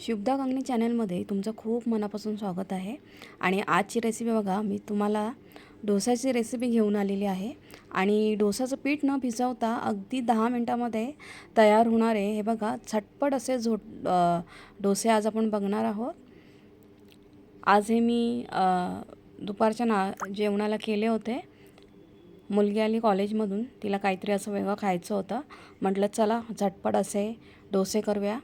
शुभदा कंगणी चॅनलमध्ये तुमचं खूप मनापासून स्वागत आहे. आणि आजची रेसिपी बघा मी तुम्हाला डोसाची रेसिपी घेऊन आलेली आहे. आणि डोसाचं पीठ न भिजवता अगदी दहा मिनटामध्ये तयार होणारे हे बघा झटपट असे झो डोसे आज आपण बघणार आहोत. आज हे मी दुपारच्या ना जेवणाला केले होते. मुलगी आली कॉलेजमधून तिला काहीतरी असं वेगळं खायचं होतं. म्हटलं चला झटपट असे डोसे करूया.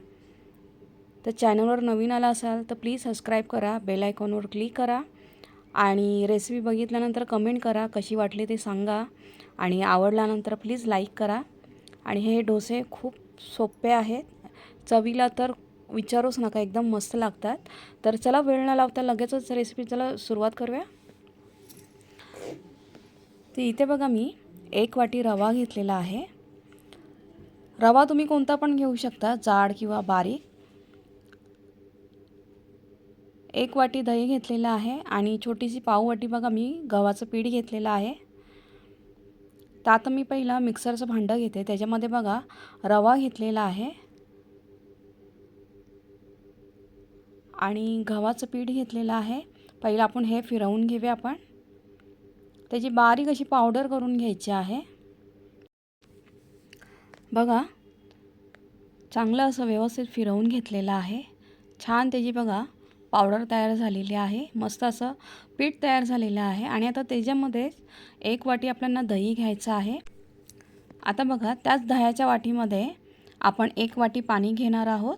तर चॅनलवर नवीन आला असाल तर प्लीज सबस्क्राईब करा बेल आयकॉनवर क्लिक करा आणि रेसिपी बघितल्यानंतर कमेंट करा कशी वाटली ते सांगा आणि आवडल्यानंतर प्लीज लाईक करा. आणि हे डोसे खूप सोपे आहेत. चवीला तर विचारूच नका एकदम मस्त लागतात. तर चला वेळ न लावता लगेचच रेसिपी चला सुरुवात करूया. तर इथे बघा मी एक वाटी रवा घेतलेला आहे. रवा तुम्ही कोणता पण घेऊ शकता जाड किंवा बारीक. एक वाटी दही घेतलेलं आहे आणि छोटीशी पाववाटी बघा मी गव्हाचं पीठ घेतलेलं आहे. तर आता मी पहिला मिक्सरचं भांडं घेते. त्याच्यामध्ये बघा रवा घेतलेला आहे आणि गव्हाचं पीठ घेतलेलं आहे. पहिलं आपण हे फिरवून घेऊया आपण. त्याची बारीक अशी पावडर करून घ्यायची आहे. बघा चांगलं असं व्यवस्थित फिरवून घेतलेलं आहे. छान त्याची बघा पावडर तयार झालेली आहे. मस्त असं पीठ तयार झालेलं आहे. आणि आता त्याच्यामध्येच एक वाटी आपल्याला दही घ्यायचं आहे. आता बघा त्याच दह्याच्या वाटीमध्ये आपण एक वाटी पाणी घेणार आहोत.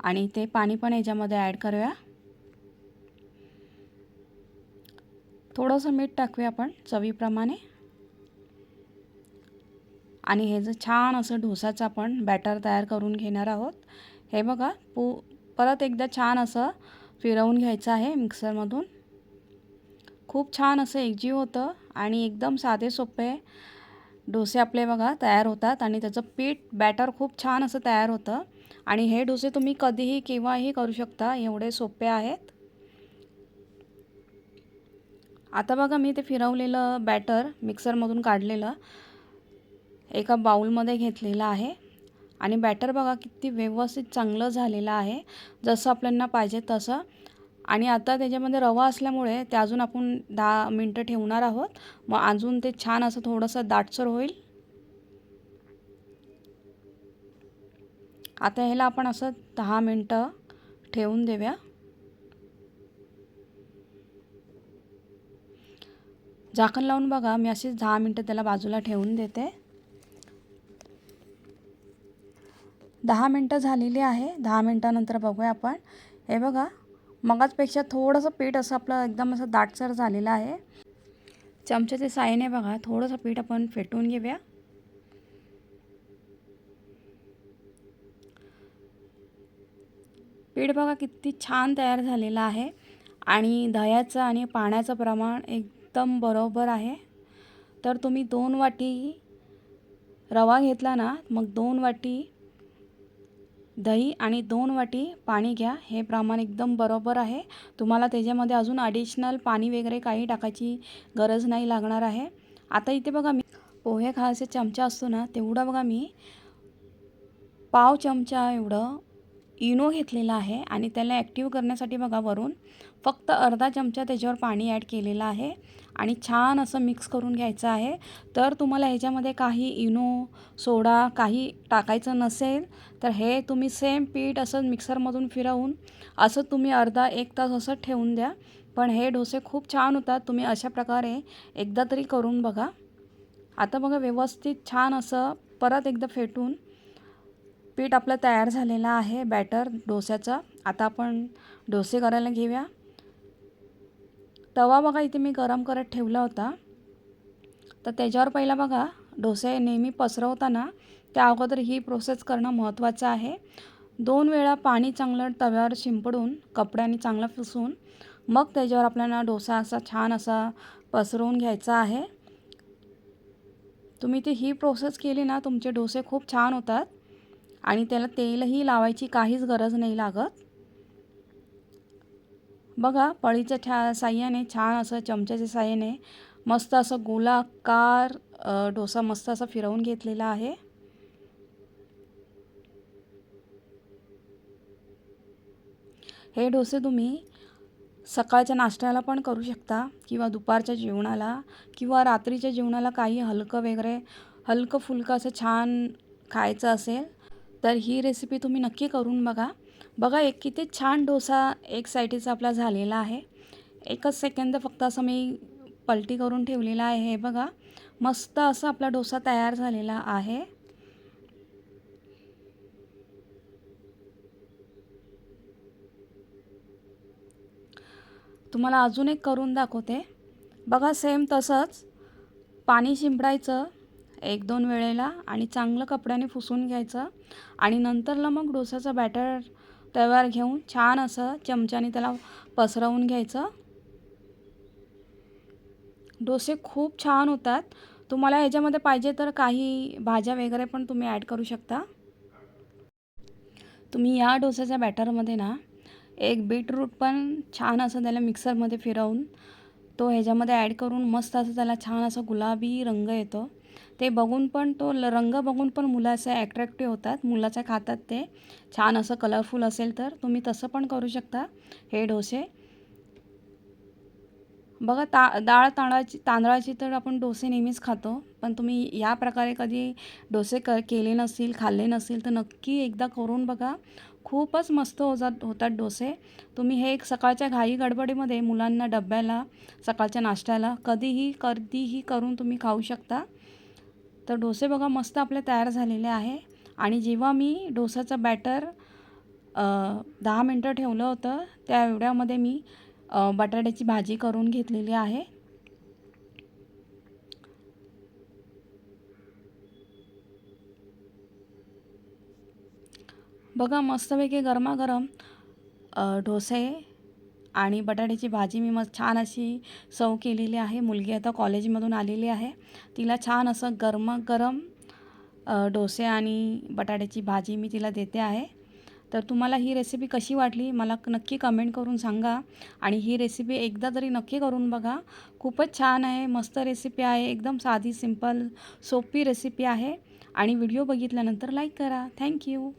आणि ते पाणी पण याच्यामध्ये ॲड करूया. थोडंसं मीठ टाकूया आपण चवीप्रमाणे. आणि हे जर छान असं डोसाचं आपण बॅटर तयार करून घेणार आहोत. हे बघा पू परत एकदा छान असं फिरवून घ्यायचं आहे मिक्सरमधून. खूप छान असं एकजीव होतं आणि एकदम साधे सोपे डोसे आपले बघा तयार होतात आणि त्याचं पीठ बॅटर खूप छान असं तयार होतं. आणि हे डोसे तुम्ही कधीही केव्हाही करू शकता एवढे सोपे आहेत. आता बघा मी ते फिरवलेलं बॅटर मिक्सरमधून काढलेलं एका बाऊलमध्ये घेतलेलं आहे. आणि बॅटर बघा किती व्यवस्थित चांगलं झालेलं आहे. जसं आपल्याला पाहिजे तसं. आणि आता त्याच्यामध्ये रवा असल्यामुळे ते अजून आपण दहा मिनटं ठेवणार आहोत. मग अजून ते छान असं थोडंसं दाटसर होईल. आता ह्याला आपण असं दहा मिनटं ठेवून देऊया. झाकण लावून बघा मी अशीच दहा मिनटं त्याला बाजूला ठेवून देते. दहा मिनटं झालेली आहे. दहा मिनटानंतर बघूया आपण. हे बघा मगाचपेक्षा थोडंसं पीठ असं आपलं एकदम असं दाटसर झालेलं आहे. चमच्याचे साईने बघा थोडंसं पीठ आपण फेटून घेऊया. पीठ बघा किती छान तयार झालेलं आहे. आणि दह्याचं आणि पाण्याचं प्रमाण एकदम बरोबर आहे. तर तुम्ही दोन वाटी रवा घेतला ना मग दोन वाटी दही आणि दोन वाटी पाणी घ्या. हे प्रमाण एकदम बरोबर आहे. तुम्हाला त्याच्यामध्ये अजून ॲडिशनल पाणी वगैरे काही टाकायची गरज नाही लागणार आहे. आता इथे बघा मी पोहे खायचे चमचा असतो ना तेवढा बघा मी. पाव चमचा एवढं इनो घेतलेला आहे आणि त्याला ॲक्टिव्ह करण्यासाठी बघा वरून फक्त अर्धा चमचा त्याच्यावर पाणी ॲड केलेलं आहे. आणि छान असं मिक्स करून घ्यायचं आहे. तर तुम्हाला ह्याच्यामध्ये काही इनो सोडा काही टाकायचं नसेल तर हे तुम्ही सेम पीठ असं मिक्सरमधून फिरवून असं तुम्ही अर्धा एक तास असं ठेवून द्या. पण हे डोसे खूप छान होतात. तुम्ही अशा प्रकारे एकदा तरी करून बघा. आता बघा व्यवस्थित छान असं परत एकदा फेटून पीठ आपलं तयार झालेलं आहे. बॅटर डोस्याचं. आता आपण डोसे करायला घेऊया. तवा बघा इथे मी गरम करत ठेवला होता. तर त्याच्यावर पहिला बघा डोसे नेहमी पसरवताना त्या अगोदर ही प्रोसेस करणं महत्त्वाचं आहे. दोन वेळा पाणी चांगलं तव्यावर शिंपडून कपड्याने चांगलं पुसून मग त्याच्यावर आपल्याला डोसा असा छान असा पसरवून घ्यायचा आहे. तुम्ही ते ही प्रोसेस केली ना तुमचे डोसे खूप छान होतात आणि त्याला तेलही लावायची काहीच गरज नाही लागत. बघा पळीच्या छा साह्याने छान असं चमच्याच्या साह्याने मस्त असं गोलाकार डोसा मस्त असा फिरवून घेतलेला आहे. हे डोसे तुम्ही सकाळच्या नाश्त्याला पण करू शकता किंवा दुपारच्या जेवणाला किंवा रात्रीच्या जेवणाला काही हलकं वगैरे हलकं फुलकं असं छान खायचं असेल तर ही रेसिपी तुम्ही नक्की करून बघा. बघा एक किती छान डोसा एक साईडीचा आपला झालेला आहे. एकच सेकंद फक्त असं मी पलटी करून ठेवलेला आहे. हे बघा मस्त असा आपला डोसा तयार झालेला आहे. तुम्हाला अजून एक करून दाखवते. बघा सेम तसंच पाणी शिंपडायचं एक दोन वेळेला आणि चांगलं कपड्याने पुसून घ्यायचं आणि नंतरला मग डोसाचं बॅटर तव्यावर घेऊन छान असं चमच्याने त्याला पसरवून घ्यायचं. डोसे खूप छान होतात. तुम्हाला ह्याच्यामध्ये पाहिजे तर काही भाज्या वगैरे पण तुम्ही ॲड करू शकता. तुम्ही या डोस्याच्या बॅटरमध्ये ना एक बीटरूट पण छान असं त्याला मिक्सरमध्ये फिरवून तो ह्याच्यामध्ये ॲड करून मस्त असं त्याला छान असं गुलाबी रंग येतो. ते बघून पण तो रंग बघून पण मुलं असे ॲट्रॅक्टिव्ह होतात. मुलाच्या खातात ते. छान असं कलरफुल असेल तर तुम्ही तसं पण करू शकता. हे डोसे. बघा ता डाळ तांदळाची तांदळाची तर आपण डोसे नेहमीच खातो. पण तुम्ही या प्रकारे कधी डोसे क केले नसतील खाल्ले नसतील तर नक्की एकदा करून बघा. खूपच मस्त होतात होतात डोसे. तुम्ही हे एक सकाळच्या घाई गडबडीमध्ये मुलांना डब्याला सकाळच्या नाश्त्याला कधीही कधीही करून तुम्ही खाऊ शकता. तर डोसे बघा मस्त आपले तयार झालेले आहे. आणि जेव्हा मी डोसाचं बॅटर दहा मिनटं ठेवलं होतं त्या एवढ्यामध्ये मी बटाट्याची भाजी करून घेतलेली आहे. बघा मस्तपैकी गरमागरम डोसे आणि बटाट्याची भाजी मी मस्त छान अशी सव केलेली आहे. मुलगी आता कॉलेजमधून आलेली आहे. तिला छान असं गरमागरम डोसे आणि बटाट्याची भाजी मी तिला देते आहे. तर तुम्हाला ही रेसिपी कशी वाटली मला नक्की कमेंट करून सांगा. आणि ही रेसिपी एकदा तरी नक्की करून बघा. खूपच छान आहे मस्त रेसिपी आहे एकदम साधी सिंपल सोपी रेसिपी आहे. आणि व्हिडिओ बघितल्यानंतर लाईक करा. थँक्यू